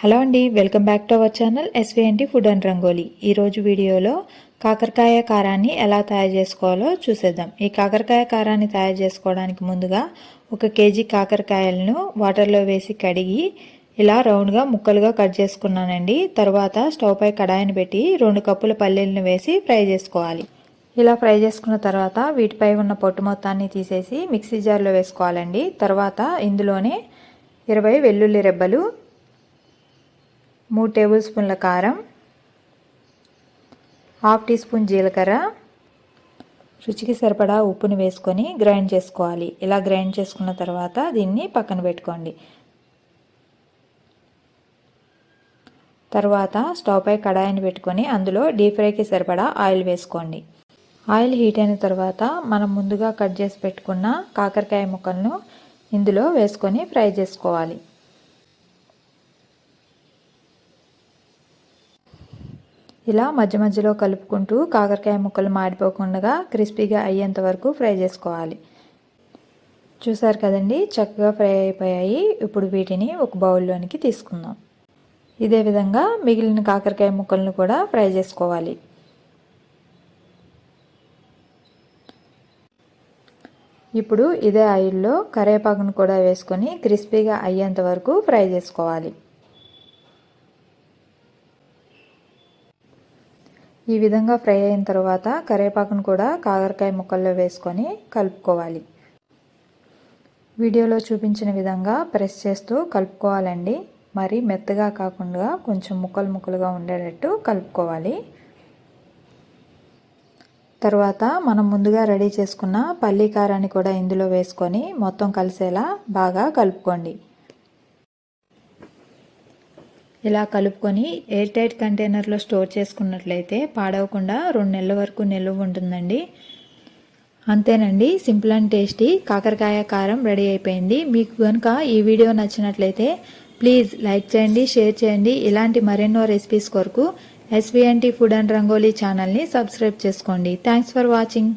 Hello అండి welcome back to our channel SVNT food and rangoli. ఈరోజు వీడియోలో కాకరకాయ కారాన్ని ఎలా తయారు చేసుకోవాలో చూసేద్దాం. ఈ కాకరకాయ కారాన్ని తయారు చేసుకోవడానికి ముందుగా ఒక కేజీ కాకరకాయలను వాటర్లో వేసి కడిగి ఇలా రౌండ్గా ముక్కలుగా కట్ చేసుకున్నానండి. తర్వాత స్టవ్ పై కడాయిని పెట్టి రెండు కప్పుల పల్లీలను వేసి ఫ్రై చేసుకోవాలి. ఇలా ఫ్రై చేసుకున్న తర్వాత వీటిపై ఉన్న పొట్టు మొత్తాన్ని తీసేసి మిక్సీ జార్లో వేసుకోవాలండి. తర్వాత ఇందులోనే ఇరవై వెల్లుల్లి రెబ్బలు మూడు టేబుల్ స్పూన్ల కారం హాఫ్ టీ స్పూన్ జీలకర్ర. రుచికి సరిపడా ఉప్పుని వేసుకొని గ్రైండ్ చేసుకోవాలి. ఇలా గ్రైండ్ చేసుకున్న తర్వాత దీన్ని పక్కన పెట్టుకోండి. తర్వాత స్టవ్ పై కడాయిని పెట్టుకొని అందులో డీప్ ఫ్రైకి సరిపడా ఆయిల్ వేసుకోండి. ఆయిల్ హీట్ అయిన తర్వాత మనం ముందుగా కట్ చేసి పెట్టుకున్న కాకరకాయ ముక్కలను ఇందులో వేసుకొని ఫ్రై చేసుకోవాలి. ఇలా మధ్య మధ్యలో కలుపుకుంటూ కాకరకాయ ముక్కలు మాడిపోకుండా క్రిస్పీగా అయ్యేంత వరకు ఫ్రై చేసుకోవాలి. చూసారు కదండి? చక్కగా ఫ్రై అయిపోయాయి. ఇప్పుడు వీటిని ఒక బౌల్లోనికి తీసుకుందాం. ఇదే విధంగా మిగిలిన కాకరకాయ ముక్కలను కూడా ఫ్రై చేసుకోవాలి. ఇప్పుడు ఇదే ఆయిల్లో కరివేపాకును కూడా వేసుకొని క్రిస్పీగా అయ్యేంత వరకు ఫ్రై చేసుకోవాలి. ఈ విధంగా ఫ్రై అయిన తర్వాత కరివేపాకును కూడా కాకరకాయ ముక్కల్లో వేసుకొని కలుపుకోవాలి. వీడియోలో చూపించిన విధంగా ప్రెస్ చేస్తూ కలుపుకోవాలండి. మరి మెత్తగా కాకుండా కొంచెం ముక్కలు ముక్కలుగా ఉండేటట్టు కలుపుకోవాలి. తర్వాత మనం ముందుగా రెడీ చేసుకున్న పల్లీ కారాన్ని కూడా ఇందులో వేసుకొని మొత్తం కలిసేలా బాగా కలుపుకోండి. ఇలా కలుపుకొని ఎయిర్ టైట్ కంటైనర్లో స్టోర్ చేసుకున్నట్లయితే పాడవకుండా రెండు నెలల వరకు నిల్వ ఉంటుందండి. అంతేనండి సింపుల్ అండ్ టేస్టీ. కాకరకాయ కారం రెడీ అయిపోయింది. మీకు కనుక ఈ వీడియో నచ్చినట్లయితే ప్లీజ్ లైక్ చేయండి షేర్ చేయండి. ఇలాంటి మరెన్నో రెసిపీస్ కొరకు ఎస్వీఎన్టీ ఫుడ్ అండ్ రంగోలీ ఛానల్ని సబ్స్క్రైబ్ చేసుకోండి. Thanks for watching